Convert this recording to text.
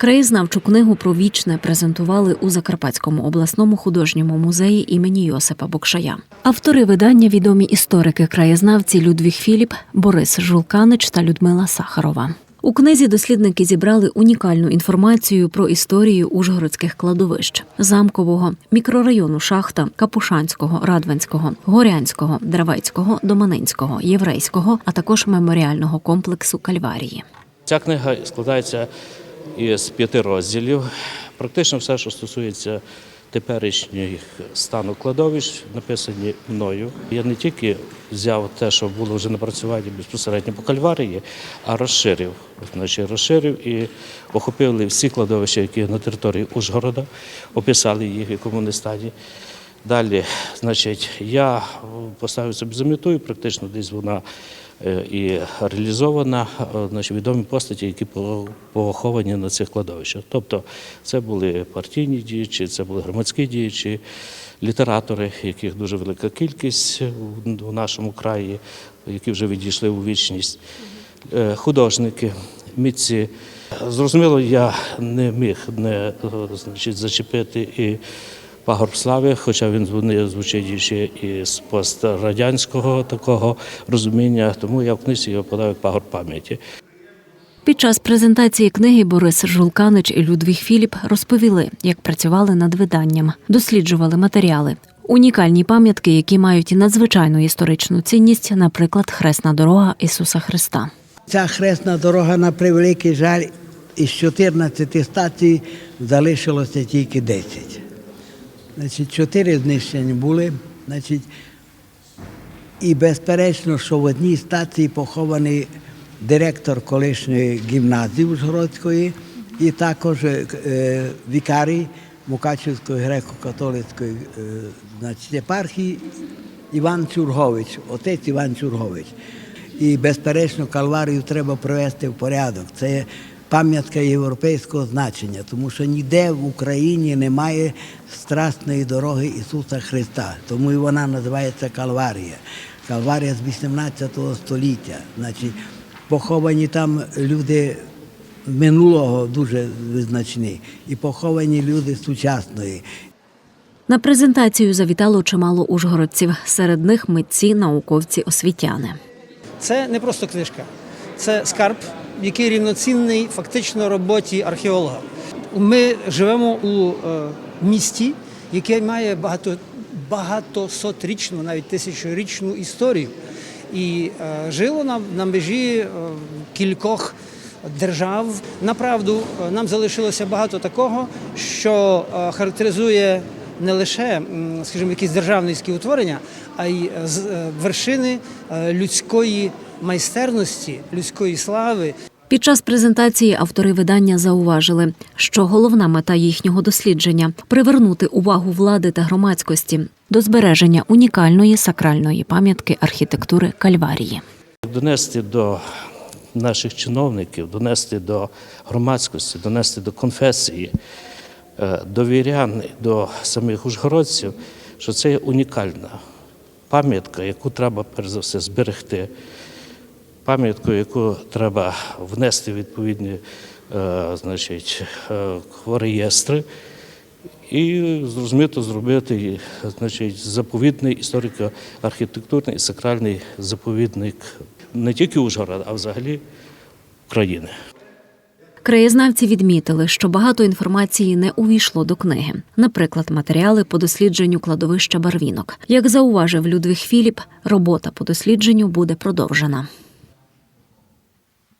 Краєзнавчу книгу про вічне презентували у Закарпатському обласному художньому музеї імені Йосипа Бокшая. Автори видання відомі історики краєзнавці Людвіг Філіп, Борис Жулканич та Людмила Сахарова. У книзі дослідники зібрали унікальну інформацію про історію ужгородських кладовищ замкового, мікрорайону Шахта, Капушанського, Радванського, Горянського, Дравецького, Доманинського, Єврейського, а також меморіального комплексу Кальварії. Ця книга складається із п'яти розділів. Практично все, що стосується теперішнього стану кладовищ, написані мною. Я не тільки взяв те, що було вже напрацювання безпосередньо по кальварії, а розширив. Значить, розширив і охопили всі кладовища, які на території Ужгорода, описали їх, в якому вони стані. Далі, значить, я поставив собі за мету, і практично десь вона е, і реалізована, е, значить, відомі постаті, які поховані на цих кладовищах. Тобто це були партійні діячі, це були громадські діячі, літератори, яких дуже велика кількість у- нашому краї, які вже відійшли у вічність, е, художники, митці. Зрозуміло, я не міг не е, значить, зачепити і пагорб слави, хоча він звучить ще із пострадянського такого розуміння, тому я в книзі його подав як пагорб пам'яті. Під час презентації книги Борис Жулканич і Людвіг Філіп розповіли, як працювали над виданням, досліджували матеріали. Унікальні пам'ятки, які мають надзвичайну історичну цінність, наприклад, хресна дорога Ісуса Христа. Ця хресна дорога, на превеликий жаль, із 14 стацій залишилося тільки 10. Значить, чотири знищені були. Значить, і безперечно, що в одній стації похований директор колишньої гімназії Ужгородської і також е, вікарій Мукачівської греко-католицької е, значить, єпархії Іван Чургович, отець Іван Чургович. І, безперечно, кальварію треба привести в порядок. Це пам'ятка європейського значення, тому що ніде в Україні немає страсної дороги Ісуса Христа. Тому і вона називається Кальварія. Кальварія з 18 століття. Значить, поховані там люди минулого дуже визначні, і поховані люди сучасної. На презентацію завітало чимало ужгородців. Серед них митці, науковці, освітяни. Це не просто книжка, це скарб, який рівноцінний фактично роботі археолога. Ми живемо у е, місті, яке має багато, багатосотрічну, навіть тисячорічну історію. І е, жило на, на межі е, кількох держав. Направду, нам залишилося багато такого, що характеризує не лише, скажімо, якісь державницькі утворення, а й вершини людської майстерності, людської слави. Під час презентації автори видання зауважили, що головна мета їхнього дослідження привернути увагу влади та громадськості до збереження унікальної сакральної пам'ятки архітектури Кальварії. Донести до наших чиновників, донести до громадськості, донести до конфесії, е, до вірян, до самих ужгородців, що це унікальна пам'ятка, яку треба перш за все зберегти, пам'ятку, яку треба внести в відповідні е, значить, е, реєстри. І зрозуміти зробити значить, заповідний історико-архітектурний і сакральний заповідник не тільки Ужгорода, а взагалі України. Краєзнавці відмітили, що багато інформації не увійшло до книги, наприклад, матеріали по дослідженню кладовища барвінок. Як зауважив Людвіг Філіп, робота по дослідженню буде продовжена.